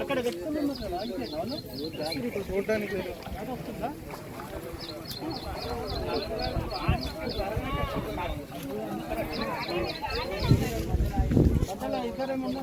అక్కడ పెట్టుకున్నాం చూడడానికి ఇద్దరేమన్నా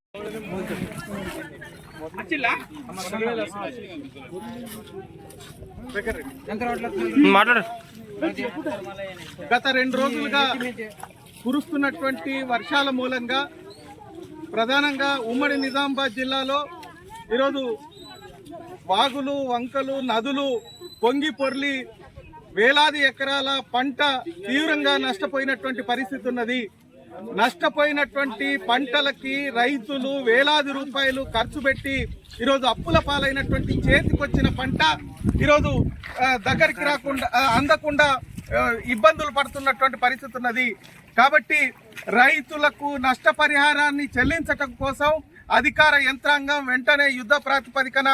మాట్లాడు. గత రెండు రోజులుగా కురుస్తున్నటువంటి వర్షాల మూలంగా ప్రధానంగా ఉమ్మడి నిజామాబాద్ జిల్లాలో ఈరోజు వాగులు వంకలు నదులు పొంగి పొర్లి వేలాది ఎకరాల పంట తీవ్రంగా నష్టపోయినటువంటి పరిస్థితి ఉన్నది. నష్టపోయినటువంటి పంటలకి రైతులు వేలాది రూపాయలు ఖర్చు పెట్టి ఈరోజు అప్పుల పాలైనటువంటి చేతికొచ్చిన పంట ఈరోజు దగ్గరికి రాకుండా అందకుండా ఇబ్బందులు పడుతున్నటువంటి పరిస్థితి ఉన్నది. కాబట్టి రైతులకు నష్టపరిహారాన్ని చెల్లించటం కోసం అధికార యంత్రాంగం వెంటనే యుద్ధ ప్రాతిపదికన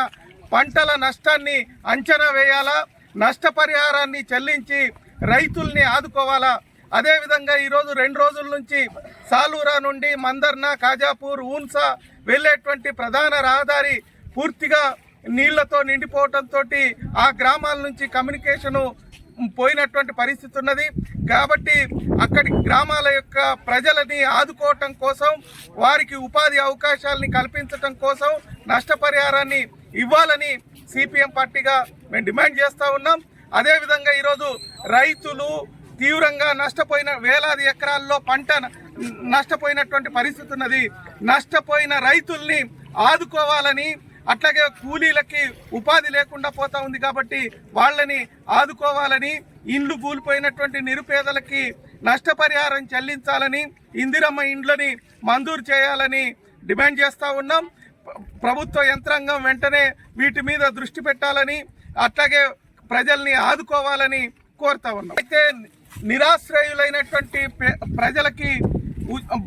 పంటల నష్టాన్ని అంచనా వేయాలా నష్టపరిహారాన్ని చెల్లించి రైతుల్ని ఆదుకోవాలా అదేవిధంగా ఈరోజు రెండు రోజుల నుంచి సాలూరా నుండి మందర్న కాజాపూర్ ఊన్సా వెళ్ళేటువంటి ప్రధాన రహదారి పూర్తిగా నీళ్ళతో నిండిపోవడంతో ఆ గ్రామాల నుంచి కమ్యూనికేషను పోయినటువంటి పరిస్థితి ఉన్నది. కాబట్టి అక్కడి గ్రామాల యొక్క ప్రజలని ఆదుకోవటం కోసం వారికి ఉపాధి అవకాశాలని కల్పించటం కోసం నష్టపరిహారాన్ని ఇవ్వాలని సిపిఎం పార్టీగా మేము డిమాండ్ చేస్తూ ఉన్నాం. అదేవిధంగా ఈరోజు రైతులు తీవ్రంగా నష్టపోయిన వేలాది ఎకరాల్లో పంట నష్టపోయినటువంటి పరిస్థితి ఉన్నది. నష్టపోయిన రైతుల్ని ఆదుకోవాలని అట్లాగే కూలీలకి ఉపాధి లేకుండా పోతా ఉంది కాబట్టి వాళ్ళని ఆదుకోవాలని ఇండ్లు కూలిపోయినటువంటి నిరుపేదలకి నష్టపరిహారం చెల్లించాలని ఇందిరమ్మ ఇండ్లని మంజూరు చేయాలని డిమాండ్ చేస్తూ ఉన్నాం. ప్రభుత్వ యంత్రాంగం వెంటనే వీటి మీద దృష్టి పెట్టాలని అట్లాగే ప్రజల్ని ఆదుకోవాలని కోరుతా ఉన్నాం. అయితే నిరాశ్రయులైనటువంటి ప్రజలకి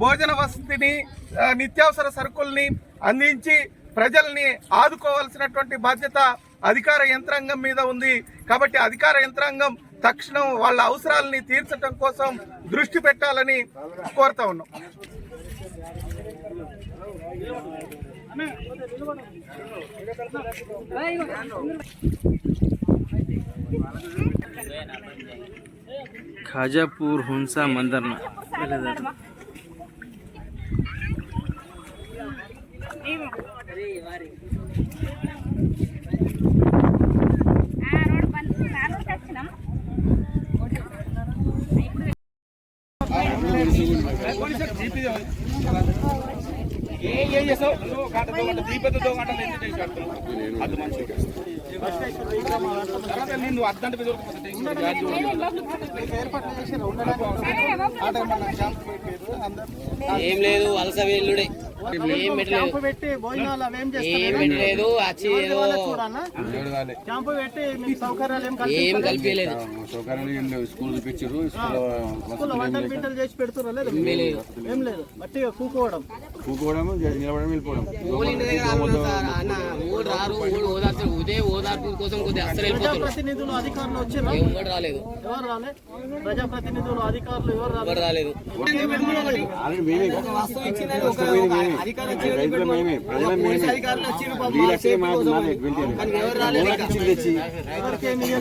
భోజన వసతిని నిత్యావసర సరుకుల్ని అందించి ప్రజల్ని ఆదుకోవాల్సినటువంటి బాధ్యత అధికార యంత్రాంగం మీద ఉంది. కాబట్టి అధికార యంత్రాంగం తక్షణం వాళ్ళ అవసరాలని తీర్చడం కోసం దృష్టి పెట్టాలని కోరుతా ఉన్నాం. అన్న హున్సా మందర్న రోడ్ మీద దొరకకపోతే ఏం లేదు వలస వెల్లుడే ఏం పెట్టలేదు. పెట్టి భోజనాలు అవేం ఏం పెట్టలేదు. వచ్చి ఏదో క్యాంపు పెట్టి మీకు సౌకర్యాలు ఏం ఏం కలిపలేదు సౌకర్యాలు స్కూల్ చూపించారు. స్కూల్ వంటలు బిడ్డలు చేసి లేదు? ఏం లేదు. మట్టిగా కూకోవడం. కూకోవడం నిలబడడం వెళ్ళిపోవడం. ఊళ్ళ దగ్గర ఆలోచన సార్ అన్న ఊరు రారు ఊరు ఓదార్చు ఉదే ఓదార్పు కోసం కొద్దిగా అస్సలు వెళ్ళిపోతారు ప్రతినిధులు అధికారులు ఎవరు రాలేదు. ఎవరు రాలే? ప్రజాప్రతినిధులు అధికారులు ఎవరు రాలే ఎవరు రాలేదు.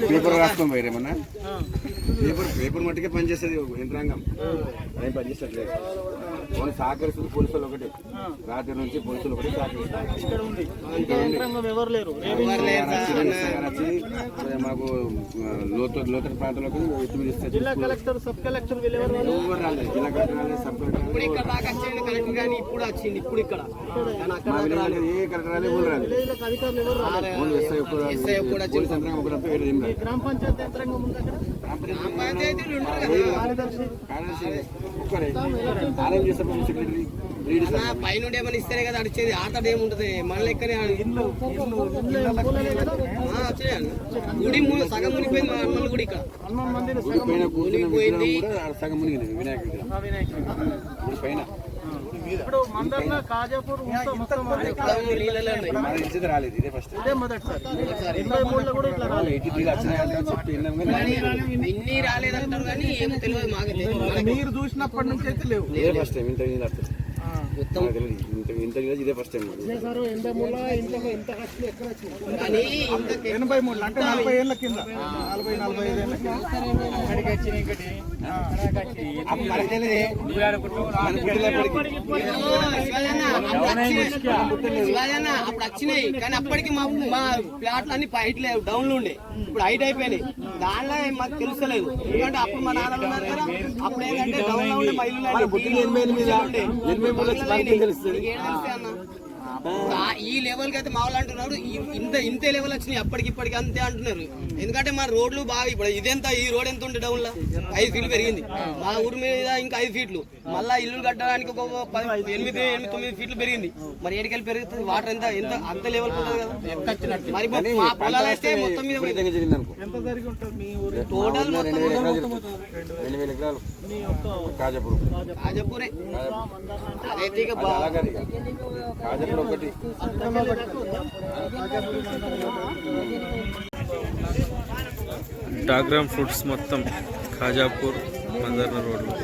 పేపర్ రాసుకోం పోయి ఏమన్నా? పేపర్ పేపర్ మట్టుకే పనిచేస్తుంది యంత్రాంగం. అదేం పనిచేస్తట్లేదు. ఓన్లీ సహకరిస్తుంది పోలీసులు ఒకటే. రాత్రి నుంచి పోలీసులు ఒకటే సహకరిస్తారు. మాకు లోతు ప్రాంతంలోకి ఎత్తుమీది ఇస్తే జిల్లా కలెక్టర్ సబ్ కలెక్టర్? ఎవరు రాలేదు. జిల్లా కలెక్టర్ రాలేదు సబ్ కానీ ఇప్పుడు వచ్చింది ఇప్పుడు ఇక్కడ. ఏ కలెక్టర్ రాలేదు ఊరు రాలేదు. అధికారులు ఎవరు రాలేదు. గ్రామ పంచాయతీ యంత్రాంగం ఉంది అక్కడ? పంచాయతీలు ఉంటారు కదా కార్యదర్శి కార్యదర్శి ఒక్కరే ఆలయం చేసేప్పుడు సెక్రటరీ లీడ్ నా పైనుండి ఏమైనా ఇస్తేనే కదా అడిచేది ఆటలు ఏముంటది మన లెక్కనే. గుడి సగం మునిగిపోయింది గుడి ఇక్కడ హనుమాన్ గుడి పైన కూర్చున్న విగ్రహం కూడా ఆడ సగం మునిగింది వినాయకుడు. పైన ఇప్పుడు మందర్ల కాజాపూర్ రాలేదు. ఇదే ఫస్ట్ ఇదే మొదటిసారి ఎనభై మూడులో కూడా ఇట్లా రాలేదు. కానీ ఇన్ని రాలేదంటారు కానీ ఏమో తెలియదు మాకు. తెలియదు మీరు చూసినప్పటి నుంచి అయితే లేవు. ఇదే ఫస్ట్ టైం ఇంత ఇదే ఫస్ట్ టైం ఎనభై మూడులో ఇంట్లో ఎంత ఖర్చు ఎక్కడ వచ్చింది? కానీ ఇంత ఎనభై మూడు అంటే నలభై ఏళ్ళ కింద. నలభై నలభై ఐదు ఏళ్ళ కింద. శివాజన్న, అప్పుడు వచ్చినాయి. కానీ అప్పటికి మా మా ప్లాట్లు అన్ని హైట్ లేవు డౌన్లో ఉండే. ఇప్పుడు హైట్ అయిపోయినాయి. దానిలో మాకు తెలుస్తలేదు. ఎందుకంటే అప్పుడు మా నాన్న ఉన్నారు కదా అప్పుడు ఏంటంటే ఎనభై ఎనిమిది ఎనభై మూడు వచ్చి తెలుస్తుంది? ఏం తెలుస్తాయి అన్న ఆ- ఈ లెవెల్కి అయితే మా వాళ్ళు అంటున్నారు. ఈ- ఇంత ఇంతే లెవెల్ వచ్చినాయి అప్పటికి ఇప్పటికి అంతే అంటున్నారు. ఎందుకంటే మా రోడ్లు బాగా ఇప్పుడు ఇదెంత ఈ రోడ్ ఎంత ఉండే డౌన్లో? ఐదు ఫీట్లు పెరిగింది. మా ఊరి మీద ఇంకా ఐదు ఫీట్లు మళ్ళా ఇల్లు కట్టడానికి ఒక పది ఎనిమిది ఎనిమిది తొమ్మిది ఫీట్లు పెరిగింది. మరి ఏడికెళ్ళి పెరుగుతుంది? వాటర్ ఎంత ఎంత అంత లెవెల్ కదా? మరి మా పొలాలు అయితే మొత్తం మీద విపరీతంగా జరిగింది అనుకో. ఎంత జరిగి ఉంటుంది మీ ఊరి? టోటల్ కాజాపూర్. అదైతే ఇక బాగా కాజాపూర్ ఒకటి డాగ్రామ్ ఫ్రూట్స్ మొత్తం ఖాజాపూర్ మందర్న రోడ్లు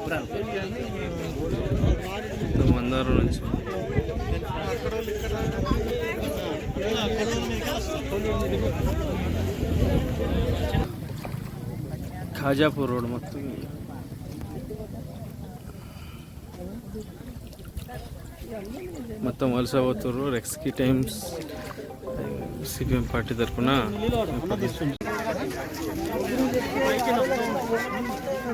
పురాణ మందారం నుంచి ఖాజాపూర్ రోడ్ మొత్తం మొత్తం వలస పోతుర్రు రెక్స్కి టైమ్స్ సిపిఎం పార్టీ తరఫున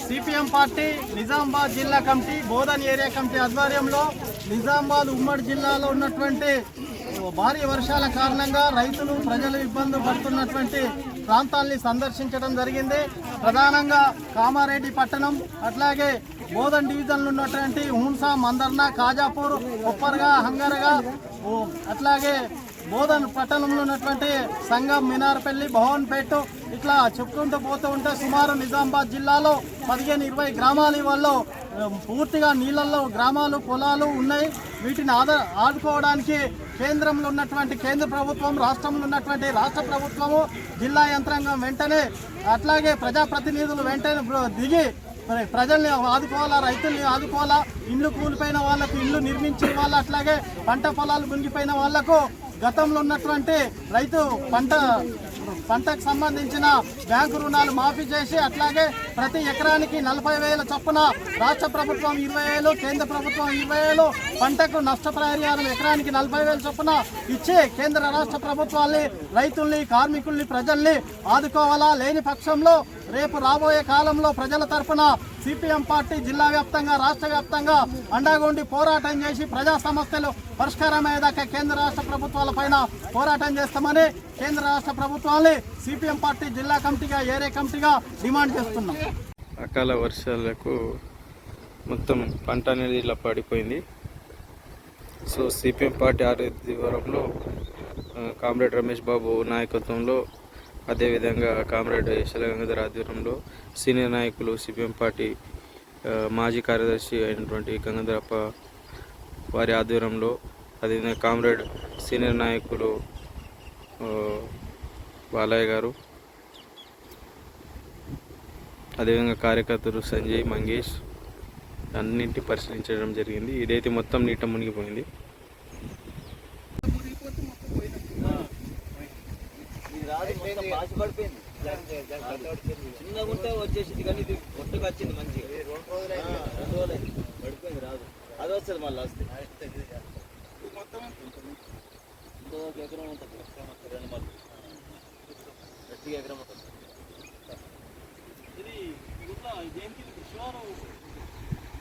సిపిఎం పార్టీ నిజామాబాద్ జిల్లా కమిటీ బోధన్ ఏరియా కమిటీ ఆధ్వర్యంలో నిజామాబాద్ ఉమ్మడి జిల్లాలో ఉన్నటువంటి భారీ వర్షాల కారణంగా రైతులు ప్రజలు ఇబ్బందులు పడుతున్నటువంటి ప్రాంతాల్ని సందర్శించడం జరిగింది. ప్రధానంగా కామారెడ్డి పట్టణం అట్లాగే బోధన్ డివిజన్లు ఉన్నటువంటి హుంసా మందర్న కాజాపూర్ ఉప్పర్గా హంగరగా అట్లాగే బోధన్ పట్టణంలో ఉన్నటువంటి సంగం మినార్పల్లి భవన్పేట ఇట్లా చెప్పుకుంటూ పోతూ ఉంటే సుమారు నిజామాబాద్ జిల్లాలో పదిహేను ఇరవై గ్రామాల వల్ల పూర్తిగా నీళ్ళల్లో గ్రామాలు పొలాలు ఉన్నాయి. వీటిని ఆదా ఆదుకోవడానికి కేంద్రంలో ఉన్నటువంటి కేంద్ర ప్రభుత్వం రాష్ట్రంలో ఉన్నటువంటి రాష్ట్ర ప్రభుత్వము జిల్లా యంత్రాంగం వెంటనే అట్లాగే ప్రజాప్రతినిధులు వెంటనే దిగి ప్రజల్ని ఆదుకోవాలా రైతుల్ని ఆదుకోవాలా? ఇండ్లు కూలిపోయిన వాళ్ళకు ఇల్లు నిర్మించిన వాళ్ళు అట్లాగే పంట పొలాలు మునిగిపోయిన వాళ్ళకు గతంలో ఉన్నటువంటి రైతు పంట పంటకు సంబంధించిన బ్యాంకు రుణాలు మాఫీ చేసి అట్లాగే ప్రతి ఎకరానికి నలభై వేల చొప్పున రాష్ట్ర ప్రభుత్వం ఇరవై వేలు కేంద్ర ప్రభుత్వం ఇరవై వేలు పంటకు నష్టపరిహారం ఎకరానికి నలభై వేల చొప్పున ఇచ్చి కేంద్ర రాష్ట్ర ప్రభుత్వాల్ని రైతుల్ని కార్మికుల్ని ప్రజల్ని ఆదుకోవాలా లేని పక్షంలో రేపు రాబోయే కాలంలో ప్రజల తరఫున సిపిఎం పార్టీ జిల్లా వ్యాప్తంగా రాష్ట్ర వ్యాప్తంగా అండగొండి పోరాటం చేసి ప్రజా సమస్యలు పరిష్కారం అయ్యేదాకా కేంద్ర రాష్ట్ర ప్రభుత్వాల పైన పోరాటం చేస్తామని కేంద్ర రాష్ట్ర ప్రభుత్వాన్ని సిపిఎం పార్టీ జిల్లా కమిటీగా ఏరే కమిటీగా డిమాండ్ చేస్తున్నాం. అకాల వర్షాలకు మొత్తం పంట అనేది ఇలా పడిపోయింది. సో సిపిఎం పార్టీ ఆధ్వర్యంలో ఆ, కామ్రేడ్ రమేష్ బాబు నాయకత్వంలో అదేవిధంగా కామ్రేడ్ యశల గంగాధర్ ఆధ్వర్యంలో సీనియర్ నాయకులు సిపిఎం పార్టీ మాజీ కార్యదర్శి అయినటువంటి గంగాధరప్ప వారి ఆధ్వర్యంలో అదేవిధంగా కామ్రేడ్ సీనియర్ నాయకులు బాలయ్య గారు అదేవిధంగా కార్యకర్తలు సంజయ్ మంగేష్ అన్నింటి పరిశీలించడం జరిగింది. ఇదైతే మొత్తం నీట మునిగిపోయింది. చిన్నగా ఉంటే వచ్చేసింది కానీ ఇది కొత్తగా వచ్చింది మంచిగా. రెండు రోజులు అయింది. పడిపోయింది రాదు. అది వస్తుంది మళ్ళీ వస్తే ఇంకొక ఎకరం ఉంటుంది. రెండు మళ్ళీ. గట్టిగా ఎకరం ఉంటుంది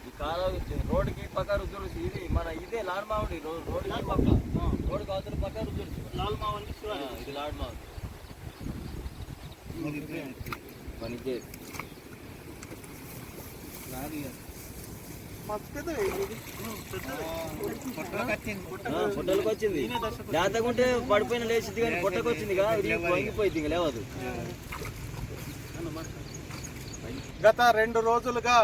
ఈ కాలం రోడ్డుకి పక్క రుద్దురు ఇది మన ఇదే లాడ్ మామిడి రోడ్ రోడ్డుకి పక్క. రోడ్డుకి అవతల పక్క రుద్దురు లాల్ మామిడి ఇది లాడ్ మామిడి పొట్టలకు వచ్చింది. లేతకుంటే పడిపోయిన లేచింది కానీ పొట్టకు వచ్చింది. వంగిపోయింది ఇంకా లేవదు. గత రెండు రోజులుగా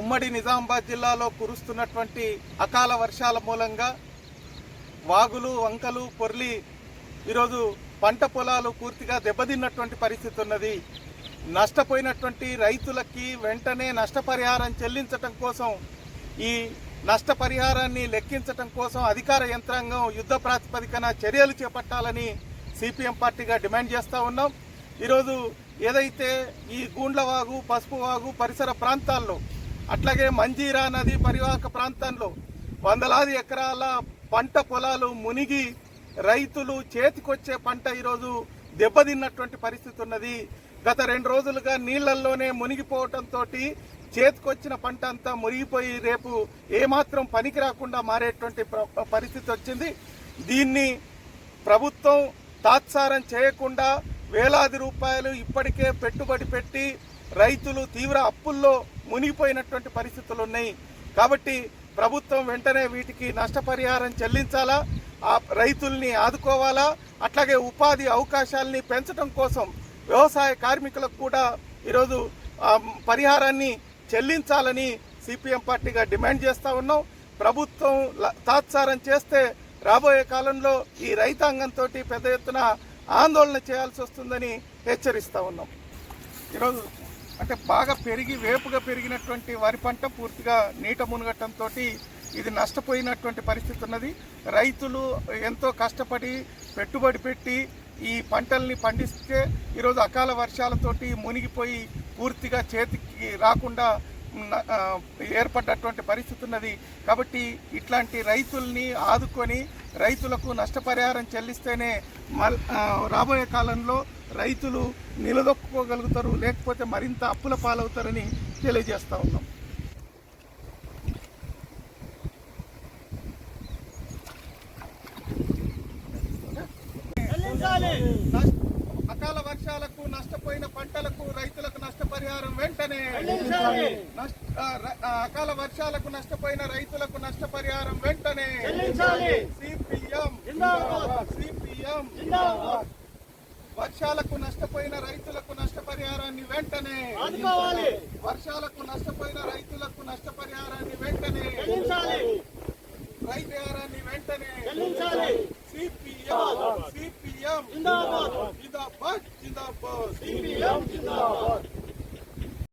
ఉమ్మడి నిజామాబాద్ జిల్లాలో కురుస్తున్నటువంటి అకాల వర్షాల మూలంగా వాగులు వంకలు పొర్లి ఈరోజు పంట పొలాలు పూర్తిగా దెబ్బతిన్నటువంటి పరిస్థితి ఉన్నది. నష్టపోయినటువంటి రైతులకి వెంటనే నష్టపరిహారం చెల్లించటం కోసం ఈ నష్టపరిహారాన్ని లెక్కించటం కోసం అధికార యంత్రాంగం యుద్ధ ప్రాతిపదికన చర్యలు చేపట్టాలని సిపిఎం పార్టీగా డిమాండ్ చేస్తూ ఉన్నాం. ఈరోజు ఏదైతే ఈ గూండ్లవాగు పసుపువాగు పరిసర ప్రాంతాల్లో అట్లాగే మంజీరా నది పరివాహక ప్రాంతంలో వందలాది ఎకరాల పంట పొలాలు మునిగి రైతులు చేతికొచ్చే పంట ఈరోజు దెబ్బతిన్నటువంటి పరిస్థితి ఉన్నది. గత రెండు రోజులుగా నీళ్ళల్లోనే మునిగిపోవటంతో చేతికొచ్చిన పంట అంతా మురిగిపోయి రేపు ఏమాత్రం పనికి రాకుండా మారేటువంటి ప్ర- పరిస్థితి వచ్చింది. దీన్ని ప్రభుత్వం తాత్సారం చేయకుండా వేలాది రూపాయలు ఇప్పటికే పెట్టుబడి పెట్టి రైతులు తీవ్ర అప్పుల్లో మునిగిపోయినటువంటి పరిస్థితులు ఉన్నాయి కాబట్టి ప్రభుత్వం వెంటనే వీటికి నష్టపరిహారం చెల్లించాలా? ఆ రైతుల్ని ఆదుకోవాలా? అట్లాగే ఉపాధి అవకాశాలని పెంచడం కోసం వ్యవసాయ కార్మికులకు కూడా ఈరోజు పరిహారాన్ని చెల్లించాలని సిపిఎం పార్టీగా డిమాండ్ చేస్తూ ఉన్నాం. ప్రభుత్వం ల- తాత్సారం చేస్తే రాబోయే కాలంలో ఈ రైతాంగంతో పెద్ద ఎత్తున ఆందోళన చేయాల్సి వస్తుందని హెచ్చరిస్తూ ఉన్నాం. ఈరోజు అంటే బాగా పెరిగి వేపుగా పెరిగినటువంటి వరి పంట పూర్తిగా నీట మునగటంతో ఇది నష్టపోయినటువంటి పరిస్థితి ఉన్నది. రైతులు ఎంతో కష్టపడి పెట్టుబడి పెట్టి ఈ పంటల్ని పండిస్తే ఈరోజు అకాల వర్షాలతోటి మునిగిపోయి పూర్తిగా చేతికి రాకుండా ఏర్పడ్డటువంటి పరిస్థితి ఉన్నది. కాబట్టి ఇట్లాంటి రైతుల్ని ఆదుకొని రైతులకు నష్టపరిహారం చెల్లిస్తేనే మల్ రాబోయే కాలంలో రైతులు నిలదొక్కుకోగలుగుతారు లేకపోతే మరింత అప్పుల పాలవుతారని తెలియజేస్తూ ఉన్నాం నష్ట- అకాల వర్షాలకు నష్టపోయిన పంటలకు రైతులకు నష్టపరిహారం వెంటనే నష్ట- ఆ, ర- ఆ, అకాల వర్షాలకు నష్టపోయిన రైతులకు నష్టపరిహారం వెంటనే. సిపిఎం. సిపిఎం. వర్షాలకు నష్టపోయిన రైతులకు నష్టపరిహారాన్ని వెంటనే. వర్షాలకు నష్టపోయిన రైతులకు నష్టపరిహారాన్ని వెంటనే. రైతుహారాన్ని వెంటనే. సిపిఎం. సిపిఎం. జిందాబాద్. జిందాబాద్. జిందాబాద్. సిపిఎం. జిందాబాద్.